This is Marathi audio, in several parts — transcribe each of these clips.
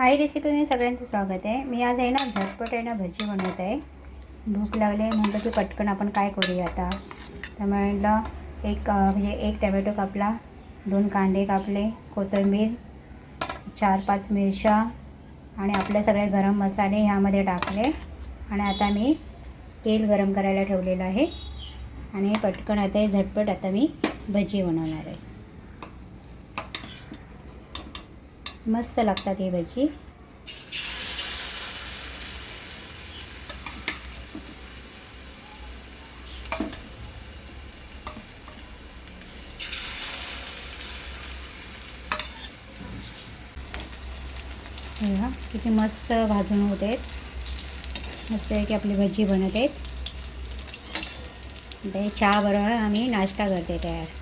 हाय रेसिपीमध्ये सगळ्यांचं स्वागत आहे. मी आज आहे ना झटपट आहे ना भजी बनवत आहे. भूक लागली आहे की पटकन आपण काय करूया आता. तर म्हटलं एक म्हणजे एक टमॅटो कापला दोन कांदे कापले कोथिंबीर चार पाच मिरच्या आणि आपले सगळे गरम मसाले ह्यामध्ये टाकले. आणि आता मी तेल गरम करायला ठेवलेलं आहे. आणि पटकन आता झटपट आता मी भजी बनवणार आहे. मस्त लागतात ही भजी. किती मस्त भाजून होत आहेत. मस्त आहे की आपली भजी बनत आहेत. चहा बरोबर आम्ही नाश्ता करते तयार.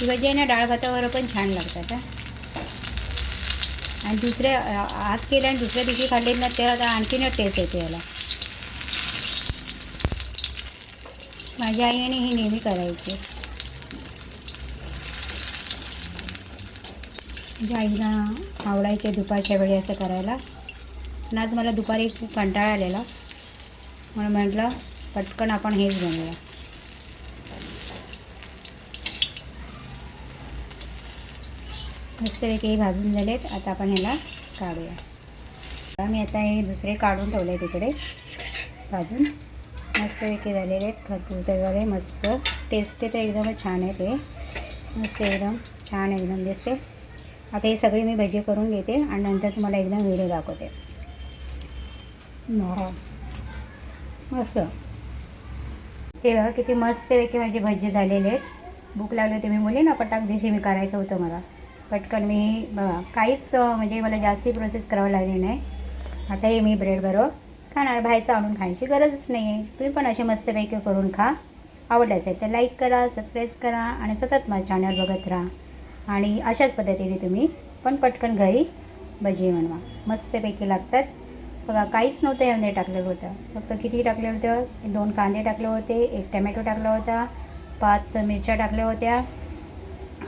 किंवा जे ना डाळ भातावर पण छान लागतात आणि दुसऱ्या आज केल्या आणि दुसऱ्या दिवशी खाल्ले ना त्याला आता आणखीनच टेस्ट येते याला. माझ्या आईने ही नेहमी करायची. माझ्या आईला आवडायचे दुपारच्या वेळी असं करायला. पण आज मला दुपारी खूप कंटाळा आलेला. म्हणून म्हटलं पटकन आपण हेच बनवूया. मस्तपैकी भाजून झालेत. आता आपण ह्याला काढूया. मी आता हे दुसरे काढून ठेवले तिकडे भाजून. मस्तपैकी झालेले आहेत. खरपूस वगैरे मस्त. टेस्ट तर एकदमच छान आहे ते. मस्त एकदम छान एकदम दिसते आता हे सगळी मी भजी करून घेते आणि नंतर तुम्हाला एकदम व्हिडिओ दाखवते. मस्त. हे बघा किती मस्तपैकी माझी भजी झालेली आहेत. भूक लागली होती मी मुली ना पटाक दिवशी मी करायचं होतं मला. पटकन मी बघा काहीच म्हणजे मला जास्ती प्रोसेस करावं लागली नाही. आता हे मी ब्रेड बरोबर खाणार बाहेरचं आणून खायची गरजच नाही आहे तुम्ही पण असे मस्तपैकी करून खा. आवडलं असेल तर लाईक करा सबस्क्राईब करा आणि सतत माझ्या चॅनल बघत राहा. आणि अशाच पद्धतीने तुम्ही पण पटकन घरी भजी बनवा. मस्तपैकी लागतात. बघा काहीच नव्हतं यामध्ये टाकलेलं होतं. फक्त किती टाकलं होतं? दोन कांदे टाकले होते एक टमॅटो टाकला होता पाच मिरच्या टाकल्या होत्या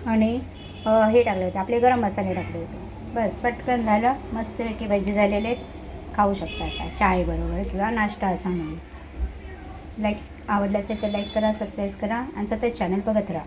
आणि हे टाकले होते आपले गरम मसाले टाकले होते. बस पटकन झालं मस्तपैकी भजी झालेले आहेत. खाऊ शकता आता चायबरोबर किंवा नाश्ता असा म्हणून. लाईक आवडलं असेल तर लाईक करा सबस्क्राईब करा आणि सतत चॅनल बघत राहा.